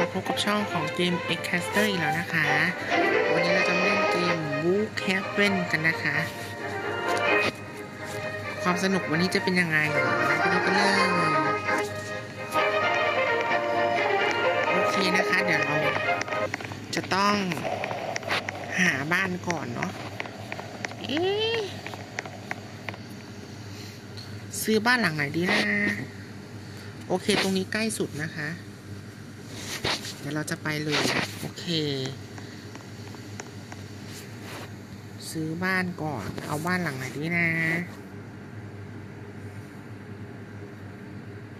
มาพบกับช่องของเกม X Caster อีกแล้วนะคะ วันนี้เราจะมาเล่นเกม Woo Cabin กันนะคะ ความสนุกวันนี้จะเป็นยังไงเดี๋ยวเราไปดูกันเลยโอเคนะคะ เดี๋ยวเราจะต้องหาบ้านก่อนเนาะซื้อบ้านหลังไหนดีนะ โอเค ตรงนี้ใกล้สุดนะคะ ดี๋ยวเราจะไปเลย โอเค ซื้อบ้านก่อน เอาบ้านหลังไหนดีนะ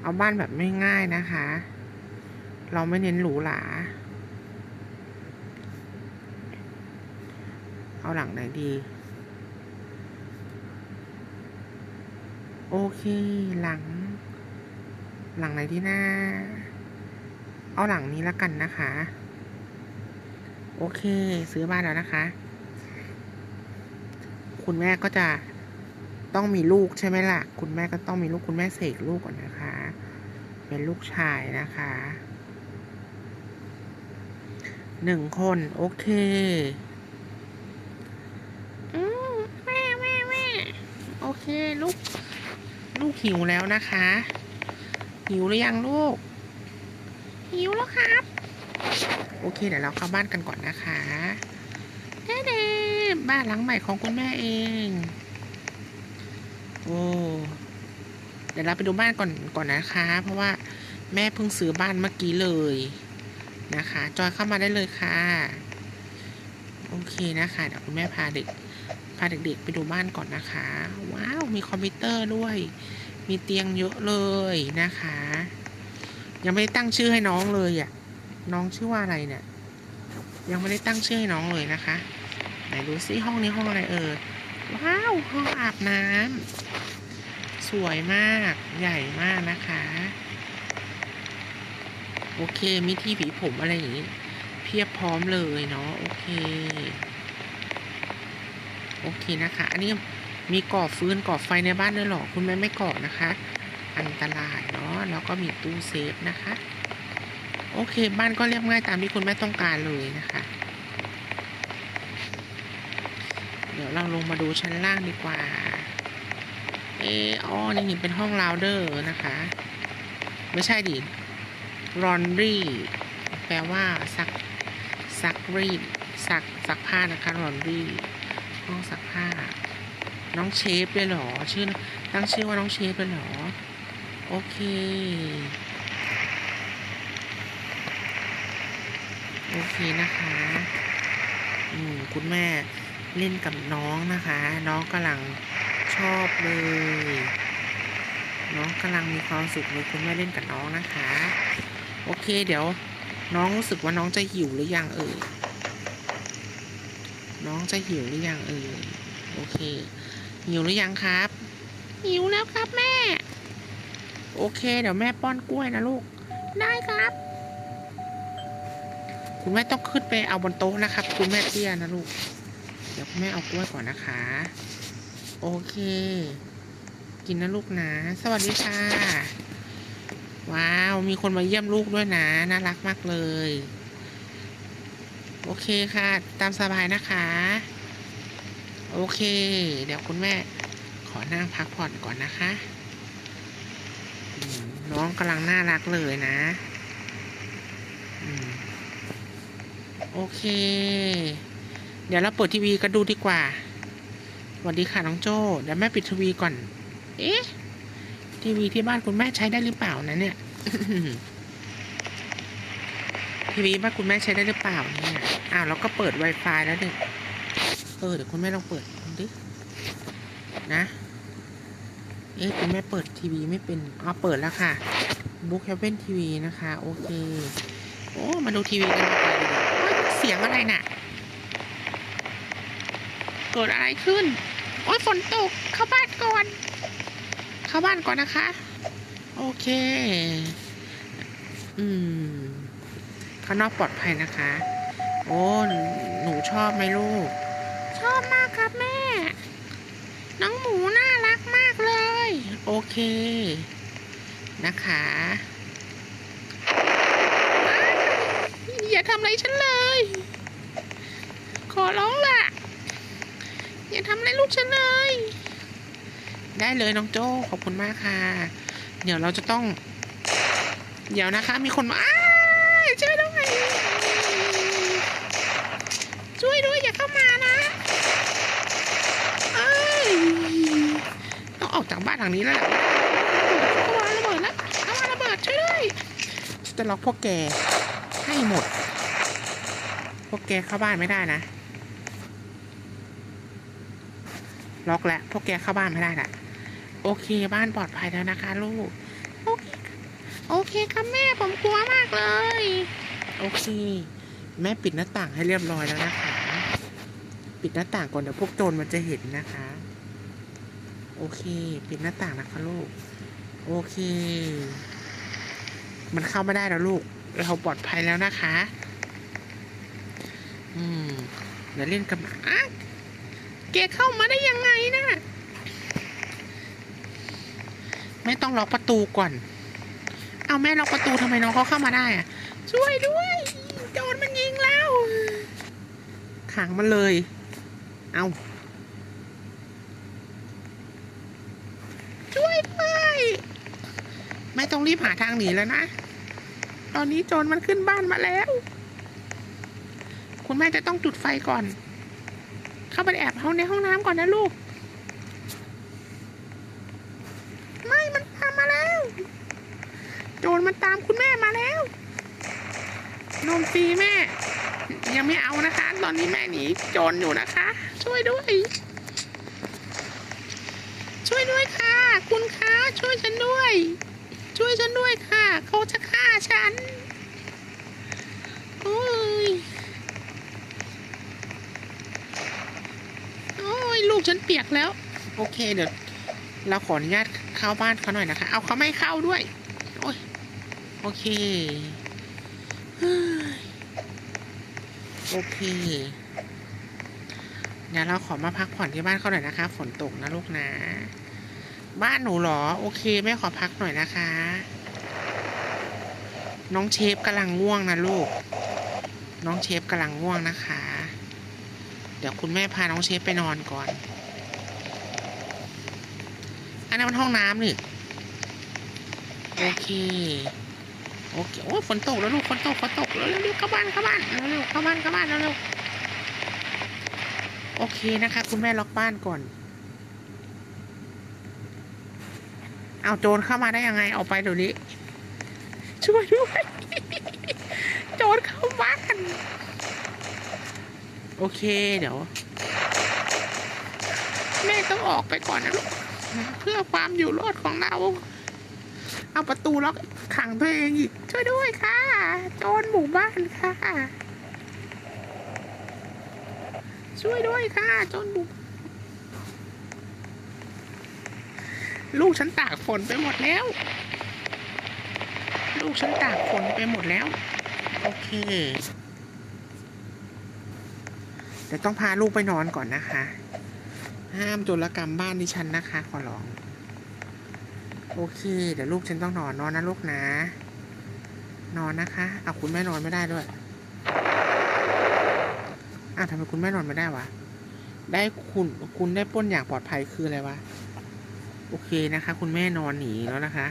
เอาบ้านแบบไม่ง่ายนะคะ เราไม่เน้นหรูหรา เอาหลังไหนดี โอเค หลัง หลังไหนดีนะ เอาหลังนี้แล้วกันนะคะ โอเค ซื้อบ้านแล้วนะคะ คุณแม่ก็จะต้องมีลูกใช่ไหมล่ะ คุณแม่ก็ต้องมีลูกคุณแม่เสกลูกก่อนนะคะ เป็นลูกชายนะคะหนึ่งคน โอเคอืมแม่แม่แม่โอเค ลูก ลูกหิวแล้วนะคะ หิวหรือยังลูก หิวแล้วครับ โอเคเดี๋ยวเราเข้าบ้านกันก่อนนะคะเด้เด้บ้านหลังใหม่ของคุณแม่เอง โอ้เดี๋ยวเราไปดูบ้านก่อนก่อนนะคะ เพราะว่าแม่เพิ่งซื้อบ้านเมื่อกี้เลยนะคะ จอยเข้ามาได้เลยค่ะ โอเคนะคะ เดี๋ยวคุณแม่พาเด็กพาเด็กๆไปดูบ้านก่อนนะคะ ว้าว มีคอมพิวเตอร์ด้วย มีเตียงเยอะเลยนะคะ ยังไม่ได้ตั้งชื่อให้น้องเลยอะ น้องชื่อว่าอะไรเนี่ย ยังไม่ได้ตั้งชื่อให้น้องเลยนะคะ ไหนดูซิห้องนี้ห้องอะไรเออ ว้าวห้องอาบน้ำสวยมาก ใหญ่มากนะคะ โอเค มีที่ผีผมอะไรอย่างนี้เพียบพร้อมเลยเนาะ โอเค โอเคนะคะ อันนี้มีก่อฟืนก่อไฟในบ้านด้วยหรอ คุณแม่ไม่ก่อนะคะ อันตรายเนาะแล้วก็มีตู้เซฟนะคะ โอเค บ้านก็เรียบง่ายตามที่คุณแม่ต้องการเลยนะคะ เดี๋ยวเราลงมาดูชั้นล่างดีกว่า เอออ๋อนี่เป็นห้องลาวเดอร์นะคะ ไม่ใช่ดิรอนรี่แปลว่าซักซักรีดซักซักผ้านะคะรอนรี่ห้องซักผ้า น้องเชฟเลยเหรอ ชื่อตั้งชื่อว่าน้องเชฟเลยเหรอ โอเค โอเคนะคะ อืมคุณแม่เล่นกับน้องนะคะ น้องกำลังชอบเลย น้องกำลังมีความสุขเลยคุณแม่เล่นกับน้องนะคะ โอเค เดี๋ยว น้องรู้สึกว่าน้องจะหิวหรือยังเอ่ยน้องจะหิวหรือยังเอ่ยโอเคหิวหรือยังครับหิวแล้วครับแม่ โอเค เดี๋ยวแม่ป้อนกล้วยนะลูก ได้ครับ คุณแม่ต้องขึ้นไปเอาบนโต๊ะนะครับ คุณแม่เตี้ยนะลูก เดี๋ยวคุณแม่เอากล้วยก่อนนะคะ โอเค กินนะลูกนะ สวัสดีค่ะ ว้าว มีคนมาเยี่ยมลูกด้วยนะ น่ารักมากเลย โอเคค่ะ ตามสบายนะคะ โอเค เดี๋ยวคุณแม่ขอนั่งพักผ่อนก่อนนะคะอืม น้องกำลังน่ารักเลยนะอโอเค เดี๋ยวเราเปิดทีวีกันดูดีกว่าสวัสดีค่ะน้องโจ้เดี๋ยวแม่ปิดทีวีก่อน เอ๊ะ ทีวีที่บ้านคุณแม่ใช้ได้หรือเปล่านะเนี่ย ทีวีบ้านคุณแม่ใช้ได้หรือเปล่าเนี่ย อ้าวเราก็เปิด Wi-Fi แล้วเนี่ยเออเดี๋ยวคุณแม่ลองเปิดดินะ เอ๊ะคุณแม่เปิดทีวีไม่เป็นอ๋อเปิดแล้วค่ะบุ๊กแคปเว่นทีวีนะคะ โอเค โอ้ มาดูทีวีกันดีกว่าเฮ้ยเสียงอะไรน่ะ เกิดอะไรขึ้น โอ้ยฝนตก เข้าบ้านก่อน เข้าบ้านก่อนนะคะ โอเค อืม ข้างนอกปลอดภัยนะคะ โอ้ หนูชอบไหมลูก ชอบมากครับแม่ น้องหมูน่ารักมากเลย โอเคนะคะอย่าทำอะไรฉันเลย ขอร้องล่ะ อย่าทำอะไรลูกฉันเลย ได้เลยน้องโจ้ขอบคุณมากค่ะ เดี๋ยวเราจะต้อง เดี๋ยวนะคะ มีคนมา บ้านหลังนี้แล้วแหละเข้ามาระเบิดแล้วเข้ามาระเบิดช่วยด้วยจะล็อกพวกแกให้หมด พวกแกเข้าบ้านไม่ได้นะ ล็อกแล้วพวกแกเข้าบ้านไม่ได้ละโอเคบ้านปลอดภัยแล้วนะคะ ลูก โอเคโอเคครับแม่ผมกลัวมากเลย โอเค แม่ปิดหน้าต่างให้เรียบร้อยแล้วนะคะ ปิดหน้าต่างก่อนเดี๋ยวพวกโจรมันจะเห็นนะคะ โอเค ปิดหน้าต่างนะคะลูก โอเค มันเข้าไม่ได้แล้วลูก เราปลอดภัยแล้วนะคะ อืมเดี๋ยวเล่นกับหมาอะแกเข้ามาได้ยังไงนะ ไม่ต้องล็อกประตูก่อน เอาแม่ล็อกประตูทำไมน้องเขาเข้ามาได้อะช่วยด้วยโจรมันยิงแล้วขังมันเลย เอาช่วยด้วย ไม่ต้องรีบหาทางหนีแล้วนะ ตอนนี้โจรมันขึ้นบ้านมาแล้ว คุณแม่จะต้องจุดไฟก่อน เข้าไปแอบห้องในห้องน้ำก่อนนะลูก ไม่มันตามมาแล้ว โจรมันตามคุณแม่มาแล้วนมฟรีแม่ ยังไม่เอานะคะ ตอนนี้แม่หนีโจรอยู่นะคะ ช่วยด้วย ช่วยด้วยค่ะ คุณคะช่วยฉันด้วย ช่วยฉันด้วยค่ะ เขาจะฆ่าฉันโอ้ยโอ้ยลูกฉันเปียกแล้ว โอเคเดี๋ยวเราขออนุญาตเข้าบ้านเขาหน่อยนะคะ เอาเขาไม่เข้าด้วย โอ้ยโอเคโอเคเดี๋ยวเราขอมาพักผ่อนที่บ้านเขาหน่อยนะคะ ฝนตกนะลูกนะ บ้านหนูหรอ โอเคแม่ขอพักหน่อยนะคะ น้องเชฟกำลังง่วงนะลูก น้องเชฟกำลังง่วงนะคะ เดี๋ยวคุณแม่พาน้องเชฟไปนอนก่อน อันนั้นมันห้องน้ำนี่โอเคโอเคโอ้ฝนตกแล้วลูกฝนตกฝนตกแล้วเร็วเข้าบ้านเข้าบ้านเร็วๆเข้าบ้านเข้าบ้านเร็วๆโอเคนะคะ คุณแม่ล็อกบ้านก่อน เอาโจรเข้ามาได้ยังไงเอาไปเดี๋ยวนี้ ช่วยด้วย โจรเข้าบ้าน โอเคเดี๋ยว แม่ต้องออกไปก่อนนะลูกเพื่อความอยู่รอดของเรา เอาประตูล็อกขังตัวเองอีก ช่วยด้วยค่ะ โจรหมู่บ้านค่ะ ช่วยด้วยค่ะ โจรหมู่ ลูกฉันตากฝนไปหมดแล้ว ลูกฉันตากฝนไปหมดแล้ว โอเค เดี๋ยวต้องพาลูกไปนอนก่อนนะคะ ห้ามโจรกรรมบ้านดิฉันนะคะ ขอร้อง โอเค เดี๋ยวลูกฉันต้องนอนนอนนะลูกนะ นอนนะคะเอาคุณแม่นอนไม่ได้ด้วยอ้าวทำไมคุณแม่นอนไม่ได้วะ ได้คุณคุณได้ป้นอย่างปลอดภัยคืออะไรวะ โอเคนะคะ คุณแม่นอนหนีแล้วนะคะ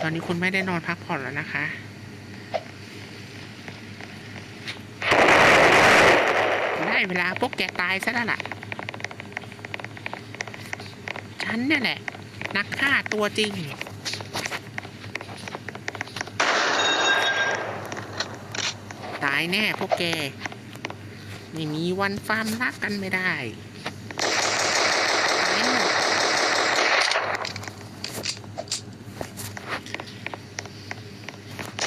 ตอนนี้คุณแม่ได้นอนพักผ่อนแล้วนะคะได้เวลาพวกแกตายซะแล้วล่ะ ฉันเนี่ยแหละ นักฆ่าตัวจริงตายแน่พวกแก ไม่มีวันฟาร์มรักกันไม่ได้ตายหมด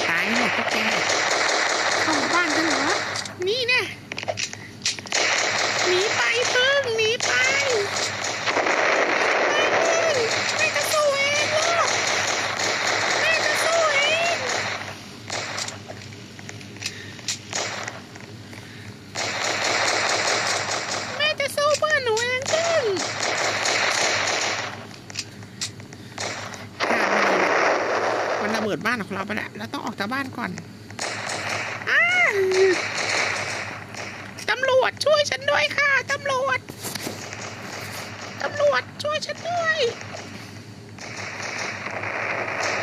ตายหมดพวกแก เข้ามาบ้านกันเหรอ นี่แน่ หนีไปพึ่งหนีไปแม่จะสู้เองลูกแม่จะสู้เองแม่จะสู้เพื่อนหนูเองพึ่ง มันระเบิดบ้านของเราไปแล้วเราต้องออกจากบ้านก่อนตำรวจช่วยฉันด้วยค่ะ ตำรวจ ตำรวจช่วยฉันด้วย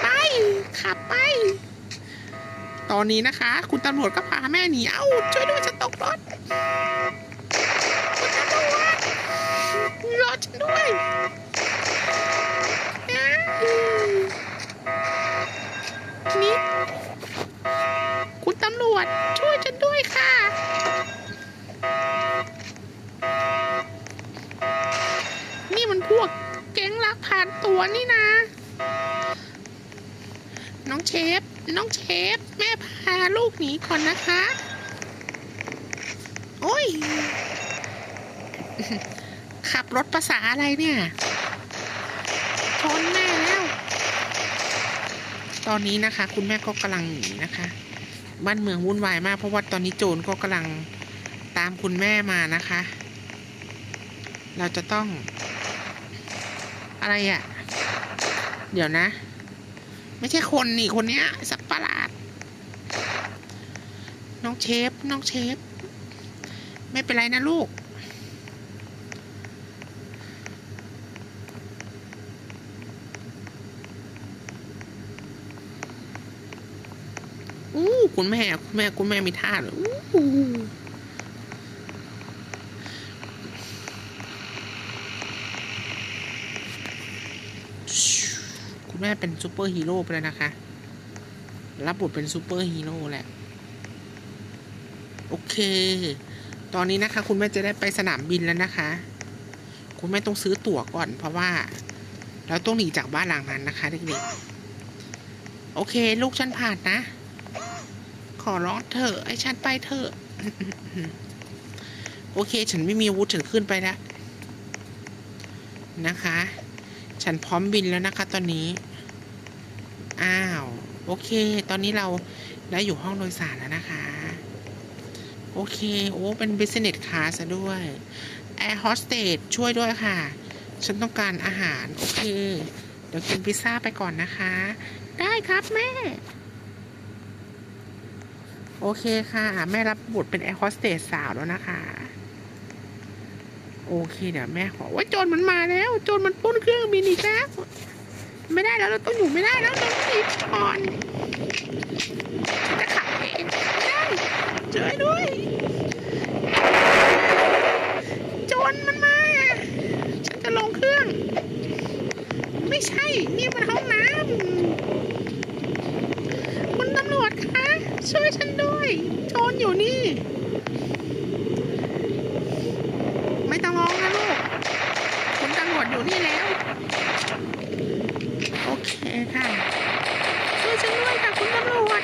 ไป ขับไป ตอนนี้นะคะ คุณตำรวจก็พาแม่หนี เอ้า ช่วยด้วยฉันตกรถ คุณตำรวจรอฉันด้วย นี่คุณตำรวจช่วยฉันด้วยค่ะ นี่มันพวกแก๊งลักพาตัวนี่นะ น้องเชฟ น้องเชฟ แม่พาลูกหนีก่อนนะคะ โอ้ย ขับรถภาษาอะไรเนี่ยชน ตอนนี้นะคะ คุณแม่ก็กำลังหนีนะคะ บ้านเมืองวุ่นวายมาก เพราะว่าตอนนี้โจรก็กำลังตามคุณแม่มานะคะ เราจะต้อง อะไรอะ่ะ เดี๋ยวนะ ไม่ใช่คนนี่คนเนี้ย สัตว์ประหลาด น้องเชฟ น้องเชฟ ไม่เป็นไรนะลูก อู้ คุณแม่คุณแม่คุณแม่มีท่าเลยคุณแม่เป็นซูเปอร์ฮีโร่ไปแล้วนะคะ รับบทเป็นซูเปอร์ฮีโร่แหละ โอเค ตอนนี้นะคะ คุณแม่จะได้ไปสนามบินแล้วนะคะ คุณแม่ต้องซื้อตั๋วก่อน เพราะว่า เราต้องหนีจากบ้านหลังนั้นนะคะเด็กๆโอเค ลูกฉันผ่านนะ ขอร้องเถอะให้ฉันไปเถอะโอเค ฉันไม่มีอาวุธฉันขึ้นไปแล้วนะคะ ฉันพร้อมบินแล้วนะคะ ตอนนี้ อ้าว โอเค ตอนนี้เราได้อยู่ห้องโดยสารแล้วนะคะ โอเค โอ้ เป็น business class ซะด้วย air hostess ช่วยด้วยค่ะ ฉันต้องการอาหาร โอเค เดี๋ยวกินพิซซ่าไปก่อนนะคะ ได้ครับแม่ โอเคค่ะแม่รับบทเป็นแอร์โฮสเตสสาวแล้วนะคะ โอเคเดี๋ยวแม่ขอว่าโจรมันมาแล้ว โจรมันปล้นเครื่องบินอีกแล้วไม่ได้แล้วเราต้องอยู่ไม่ได้แล้วต้องหนีก่อนจะขับเองไม่ได้ช่วยด้วยโจรมันมาฉันจะลงเครื่อง ไม่ใช่นี่มันห้องน้ำ คุณตำรวจคะ ช่วยฉันด้วยโจรอยู่นี่ ไม่ต้องร้องนะลูกคุณตำรวจอยู่นี่แล้ว โอเคค่ะ ช่วยฉันด้วยค่ะคุณตำรวจ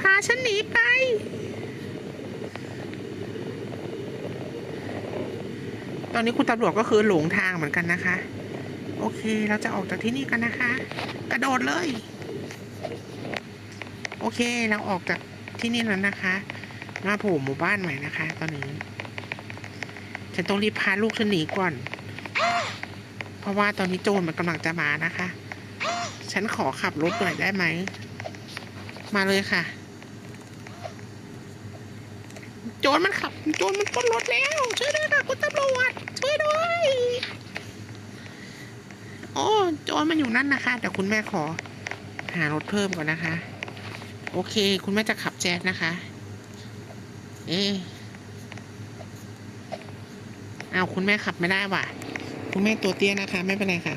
พาฉันหนีไป ตอนนี้คุณตำรวจก็คือหลงทางเหมือนกันนะคะ โอเค เราจะออกจากที่นี่กันนะคะ กระโดดเลย โอเคเราออกจากที่นี่แล้วนะคะ มาโผล่หมู่บ้านใหม่นะคะ ตอนนี้ ฉันต้องรีบพาลูกฉันหนีก่อน เพราะว่าตอนนี้โจรมันกำลังจะมานะคะ ฉันขอขับรถหน่อยได้ไหม มาเลยค่ะ โจรมันขับ โจรมันปล้นรถแล้ว ช่วยด้วยค่ะคุณตำรวจช่วยด้วย โอ้โจรมันอยู่นั่นนะคะ แต่คุณแม่ขอ หารถเพิ่มก่อนนะคะ โอเค คุณแม่จะขับแจ๊สนะคะ เอ๊เอาวคุณแม่ขับไม่ได้ว่ะ คุณแม่ตัวเตี้ยนะคะ ไม่เป็นไรค่ะ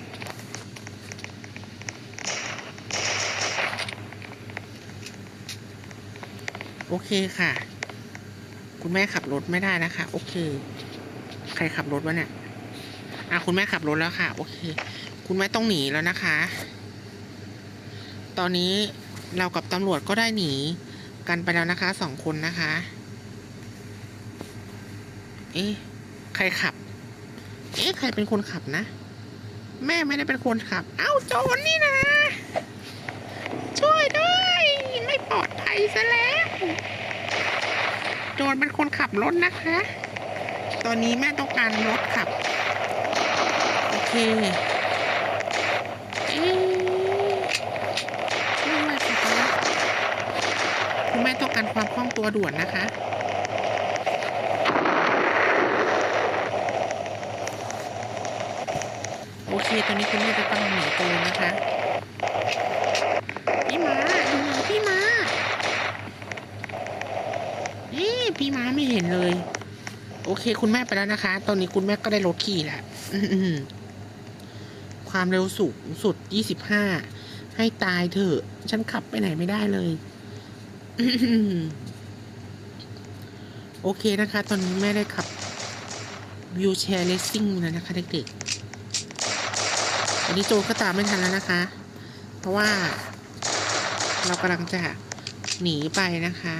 โอเคค่ะ คุณแม่ขับรถไม่ได้นะคะ โอเค ใครขับรถวะเนี่ยอะคุณแม่ขับรถแล้วค่ะ โอเค คุณแม่ต้องหนีแล้วนะคะ ตอนนี้เรากับตำรวจก็ได้หนีกันไปแล้วนะคะสองคนนะคะ เอ๊ะใครขับ เอ๊ะใครเป็นคนขับนะ แม่ไม่ได้เป็นคนขับ เอ้าโจรนี่นะ ช่วยด้วย ไม่ปลอดภัยซะแล้วโจรเป็นคนขับรถนะคะ ตอนนี้แม่ต้องการรถขับ โอเค เอ๊ะช่วยด้วยค่ะ กันความคล่องตัวด่วนนะคะ โอเคตอนนี้คุณแม่จะกำลังหนีโจรนะคะพี่มาดูพี่มาเอ๊ะพี่มาไม่เห็นเลย โอเคคุณแม่ไปแล้วนะคะ ตอนนี้คุณแม่ก็ได้รถขี่แล้วความเร็วสูงสุด 25 ให้ตายเถอะ ฉันขับไปไหนไม่ได้เลย โอเคนะคะ ตอนนี้แม่ได้ขับวิวแชร์เลสซิ่งแล้วนะคะเด็กๆอันนี้โจก็ตามไม่ทันแล้วนะคะ เพราะว่าเรากำลังจะหนีไปนะคะ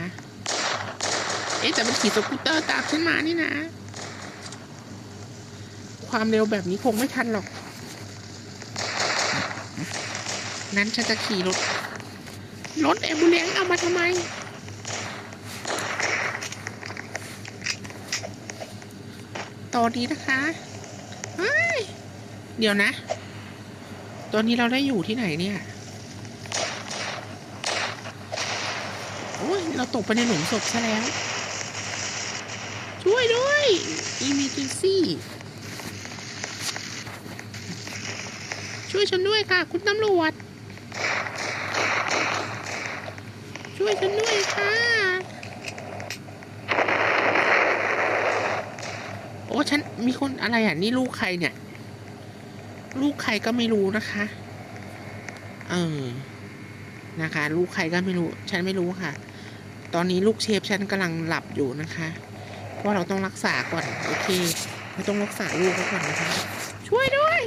เอ๊ะแต่มันขี่สกูตเตอร์ตามฉันมานี่นะ ความเร็วแบบนี้คงไม่ทันหรอก นั้นฉันจะขี่รถ รถแอมบูเลนเอามาทำไม ตอนนี้นะคะเฮ้ยเดี๋ยวนะ ตอนนี้เราได้อยู่ที่ไหนเนี่ย โอ้ย เราตกไปในหลุมศพซะแล้ว ช่วยด้วย emergency ช่วยฉันด้วยค่ะ คุณตำรวจ ช่วยฉันด้วยค่ะ โอ้ฉันมีคนอะไรอะ นี่ลูกใครเนี่ย ลูกใครก็ไม่รู้นะคะ เออ นะคะ ลูกใครก็ไม่รู้ ฉันไม่รู้ค่ะ ตอนนี้ลูกเชฟฉันกำลังหลับอยู่นะคะ เพราะเราต้องรักษาก่อน โอเคเราต้องรักษาลูกเขาก่อนนะคะ ช่วยด้วย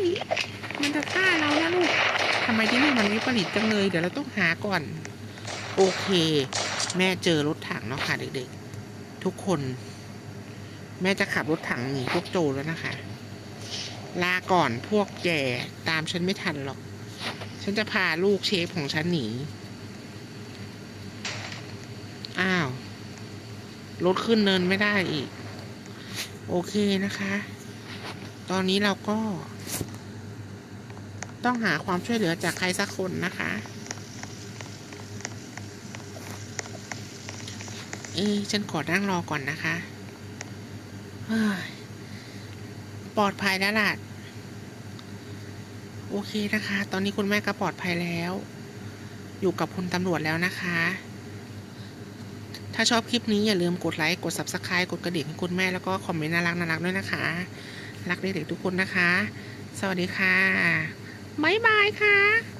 มันจะฆ่าเรานะลูกทำไมที่นี่มันวิปริตจังเลย เดี๋ยวเราต้องหาก่อน โอเค แม่เจอรถถังแล้วค่ะเด็กๆ ทุกคน แม่จะขับรถถังหนีพวกโจรแล้วนะคะ ลาก่อนพวกแกตามฉันไม่ทันหรอก ฉันจะพาลูกเชฟของฉันหนี อ้าว รถขึ้นเนินไม่ได้อีก โอเคนะคะ ตอนนี้เราก็ ต้องหาความช่วยเหลือจากใครสักคนนะคะ เอ๊ฉันขอนั่งรอก่อนนะคะ ปลอดภัยแล้วล่ะ โอเคนะคะ ตอนนี้คุณแม่ก็ปลอดภัยแล้ว อยู่กับคุณตำรวจแล้วนะคะ ถ้าชอบคลิปนี้อย่าลืมกดไลค์ กด subscribe กดกระดิ่งให้คุณแม่แล้วก็คอมเมนต์น่ารักน่ารักด้วยนะคะ รักเด็กๆทุกคนนะคะ สวัสดีค่ะ บ๊ายบายค่ะ